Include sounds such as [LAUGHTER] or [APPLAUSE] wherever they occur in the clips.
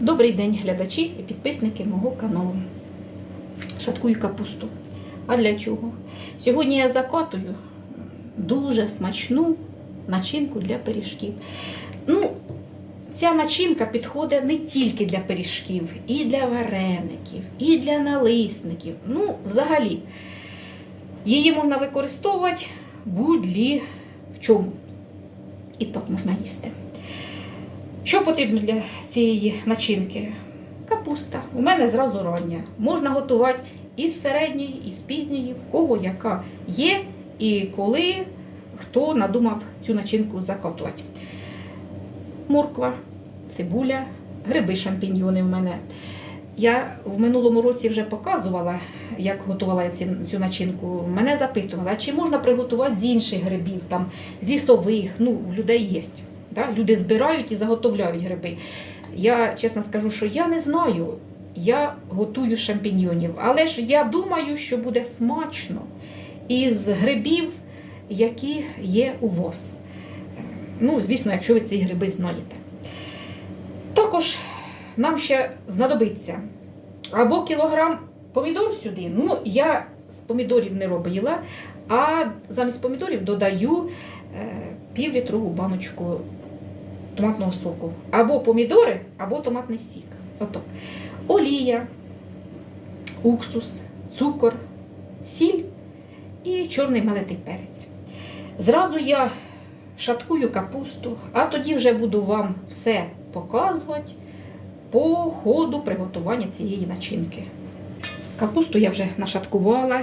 Добрий день, глядачі і підписники мого каналу. Шаткую капусту. А для чого? Сьогодні я закатую дуже смачну начинку для пиріжків. Ну, ця начинка підходить не тільки для пиріжків, і для вареників, і для налисників. Ну, взагалі, її можна використовувати будь-лі в чому. І так можна їсти. Що потрібно для цієї начинки? Капуста. У мене зразу рання. Можна готувати із середньої, і з пізньої, в кого яка є, і коли хто надумав цю начинку закатувати. Морква, цибуля, гриби шампіньйони в мене. Я в минулому році вже показувала, як готувала ці- цю начинку. Мене запитували, чи можна приготувати з інших грибів, там, з лісових, ну, в людей є. Да? Люди збирають і заготовляють гриби. Я чесно скажу, що я не знаю. Я готую шампіньйонів, але ж я думаю, що буде смачно із грибів, які є у вас. Ну, звісно, якщо ви ці гриби знаєте. Також нам ще знадобиться або кілограм помідор сюди. Ну, я з помідорів не робила, а замість помідорів додаю е, півлітрову баночку томатного соку. Або помідори, або томатний сік. Отак. Олія, уксус, цукор, сіль і чорний мелитий перець. Зразу я шаткую капусту, а тоді вже буду вам все показувати по ходу приготування цієї начинки. Капусту я вже нашаткувала.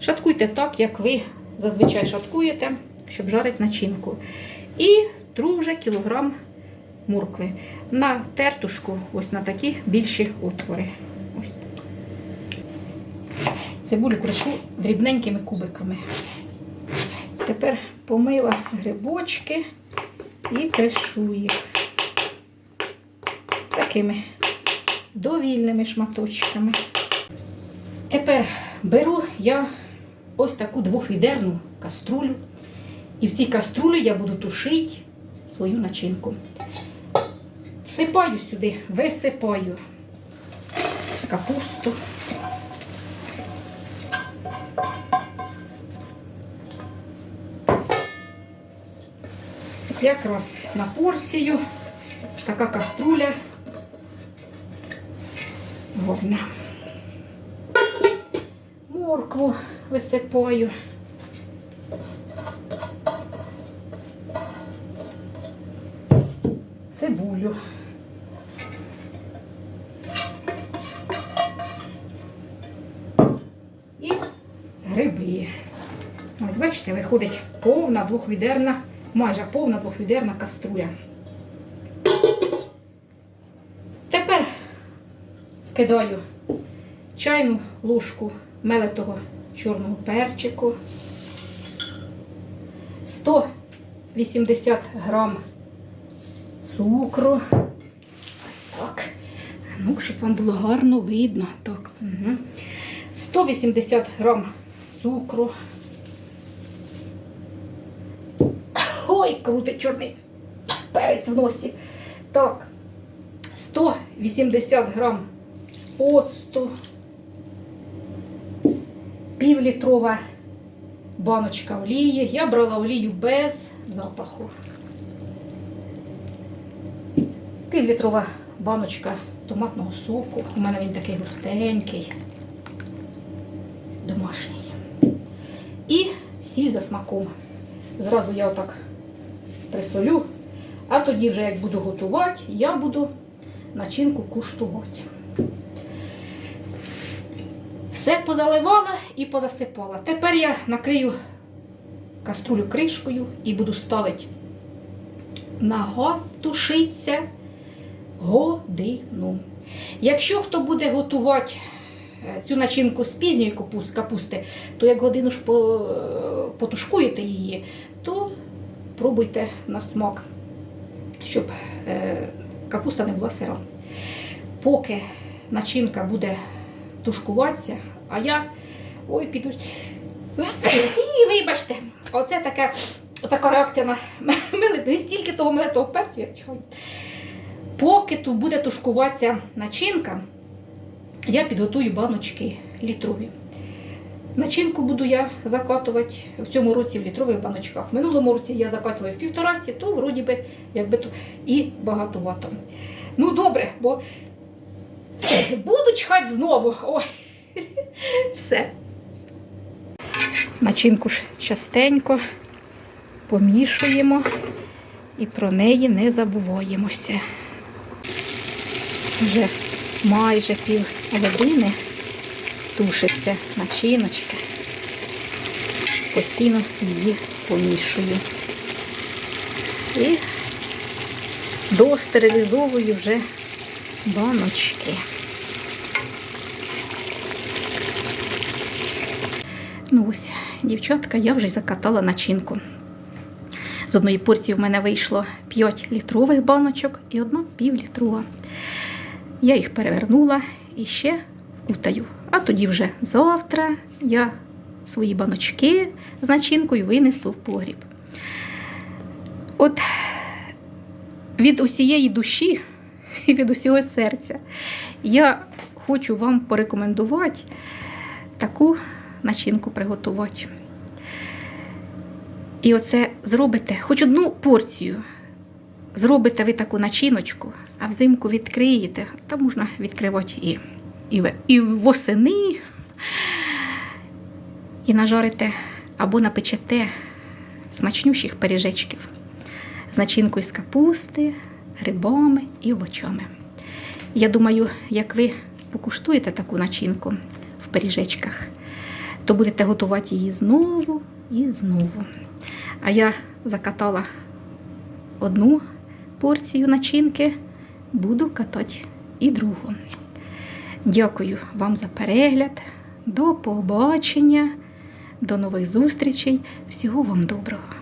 Шаткуйте так, як ви зазвичай шаткуєте, щоб жарити начинку. І тру кілограм моркви. На тертушку, ось на такі більші отвори. Ось так. Цибулю кришу дрібненькими кубиками. Тепер помила грибочки і кришу їх такими довільними шматочками. Тепер беру я ось таку двохвідерну каструлю. І в цій каструлі я буду тушити свою начинку. Всипаю сюди, висипаю капусту. Якраз на порцію така каструля гарна. Моркву висипаю. Цибулю. І гриби. Ось бачите, виходить повна двохвідерна, майже повна двохвідерна каструля. Тепер кидаю чайну ложку мелитого чорного перчику, 180 грам цукру. Ось так. Ну, щоб вам було гарно видно. Так. Угу. 180 грам цукру. Ой, крутий чорний перець в носі. Так. 180 грам оцту. Півлітрова баночка олії. Я брала олію без запаху. Півлітрова баночка томатного соку. У мене він такий густенький, домашній. І сіль за смаком. Зразу я отак присолю, а тоді вже як буду готувати, я буду начинку куштувати. Все позаливала і позасипала. Тепер я накрию каструлю кришкою і буду ставити на газ, тушиться годину. Якщо хто буде готувати е, цю начинку з пізньої капусти, то як годину ж потушкуєте її, то пробуйте на смак, щоб е, капуста не була сира. Поки начинка буде тушкуватися, а я. Ой, підуть. І вибачте, оце така, така реакція на [LAUGHS] мелит, не стільки того мелитого перцю, як чого. Поки тут буде тушкуватися начинка, я підготую баночки літрові. Начинку буду я закатувати в цьому році в літрових баночках. В минулому році я закатувала в півторасті, то вроді би якби то і багатовато. Ну добре, бо [CLEARS THROAT] буду чхати знову. Ой, [LAUGHS] все. Начинку ж частенько помішуємо і про неї не забуваємося. Вже майже пів години тушиться начиночка. Постійно її помішую. І достерилізовую вже баночки. Ну ось, дівчатка, я вже закатала начинку. З одної порції в мене вийшло 5 літрових баночок і одна півлітрова. Я їх перевернула і ще вкутаю. А тоді вже завтра я свої баночки з начинкою винесу в погріб. От від усієї душі і від усього серця я хочу вам порекомендувати таку начинку приготувати. І оце зробите хоч одну порцію. Зробите ви таку начиночку, а взимку відкриєте, та можна відкривати і, і, і восени, і нажарите або напечете смачнющих пиріжечків з начинкою з капусти, грибами і овочами. Я думаю, як ви покуштуєте таку начинку в пиріжечках, то будете готувати її знову і знову. А я закатала одну порцію начинки, буду катати і другу. Дякую вам за перегляд. До побачення, до нових зустрічей. Всього вам доброго!